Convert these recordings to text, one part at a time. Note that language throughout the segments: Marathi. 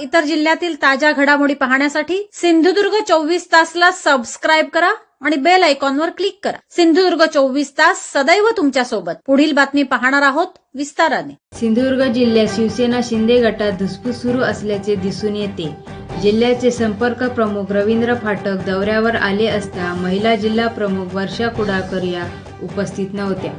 इतर जिल्ह्यातील ताज्या घडामोडी पाहण्यासाठी सिंधुदुर्ग चोवीस तासला सबस्क्राईब करा आणि बेल आयकॉनवर क्लिक करा. सिंधुदुर्ग चोवीस तास सदैव तुमच्यासोबत पुढील बातमी पाहणार आहोत विस्ताराने. सिंधुदुर्ग जिल्ह्यात शिवसेना शिंदे गटात धुसफूस सुरू असल्याचे दिसून येते. जिल्ह्याचे संपर्क प्रमुख रवींद्र फाटक दौऱ्यावर आले असता महिला जिल्हा प्रमुख वर्षा कुडाकर या उपस्थित नव्हत्या.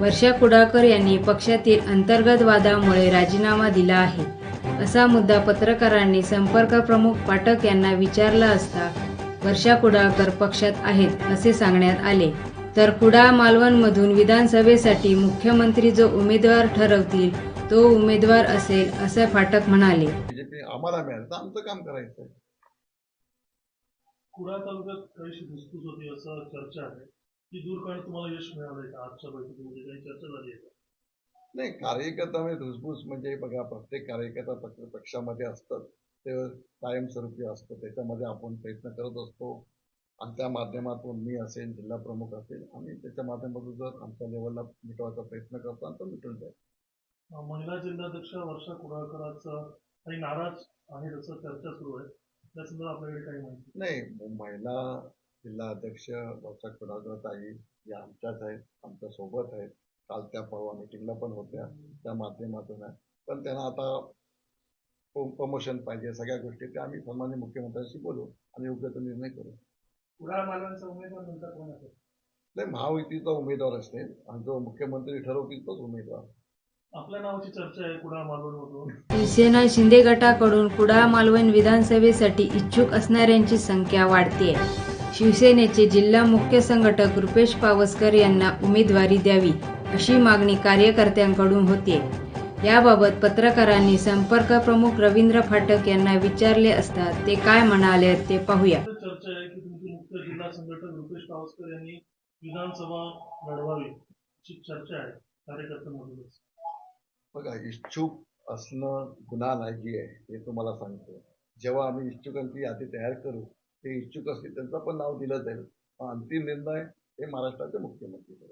वर्षा कुडाकर यांनी पक्षातील अंतर्गत वादामुळे राजीनामा दिला आहे. असा मुद्दा पत्रकारांनी संपर्क प्रमुख पाठक यांना विचारला असता वर्षा कुडाळकर पक्षात आहेत असे सांगण्यात आले. तर कुडाळ मालवणमधून विधानसभेसाठी मुख्यमंत्री जो उमेदवार ठरवतील तो उमेदवार असेल असे फाटक म्हणाले. आम्हाला मिळालं आमचं काम करायचं कुडाळ तालुक्यात काहीशी धुसफूस होती असं चर्चा आहे ती दूर तुम्हाला यश मिळालंय का आजच्या बैठकीमध्ये? काही चर्चा का नाही कार्यकर्ता म्हणजे धुसफूस म्हणजे बघा प्रत्येक कार्यकर्ता पक्ष पक्षामध्ये असतं ते कायमस्वरूपी असतं. त्याच्यामध्ये आपण प्रयत्न करत असतो. आणि त्या माध्यमातून मी असेल जिल्हा प्रमुख असेल आम्ही त्याच्या माध्यमातून जर आमच्या लेवलला मिटवायचा प्रयत्न करतो आणि तो मिटून जाईल. महिला जिल्हाध्यक्ष वर्षा कुडाळकर आज अं, काही नाराज आहेत असं चर्चा सुरू आहे. त्या संदर्भात आपल्याकडे काही माहिती नाही. महिला जिल्हा अध्यक्ष वर्षा कुडाळकर ताई या आमच्याच आहेत आमच्यासोबत आहेत. काल त्या परवा मिटिंगला पण होत्या त्या माध्यमातून आहे. पण त्यांना आता प्रमोशन पाहिजे सगळ्या गोष्टी त्या आम्ही सन्मान्य मुख्यमंत्र्यांशी बोलू आणि योग्य तो निर्णय करू. कुडाळ मालवणचा उमेदवार नंतर कोण असेल नाही महायुतीचा उमेदवार असेल आणि जो मुख्यमंत्री ठरवतील तोच उमेदवार. आपल्या नावाची चर्चा आहे कुडाळ मालवणमधून शिवसेना शिंदे गटाकडून कुडाळ मालवण विधानसभेसाठी इच्छुक असणाऱ्यांची संख्या वाढते शिवसेनेचे जिल्हा मुख्य संघटक रुपेश पावसकर यांना उमेदवारी द्यावी. अशी मागणी कार्यकर्त्यांकडून होते. याबाबत पत्रकारांनी संपर्क प्रमुख रवींद्र फाटक यांना विचारले असता ते काय म्हणाले ते पाहूया. चर्चा आहे की तुमचे मुख्य जिल्हा संघटक रुपेश पावसकर यांनी विधानसभा लढवावी अशी चर्चा आहे. कार्यकर्त्यांमधूनच बघा इच्छुक असणं गुन्हा नाही आहे हे तुम्हाला सांगतो जेव्हा आम्ही इच्छुकांची यादी तयार करू ते इच्छुक असतील त्यांचं पण नाव दिलं जाईल. पण अंतिम निर्णय हे महाराष्ट्राचे मुख्यमंत्री करेल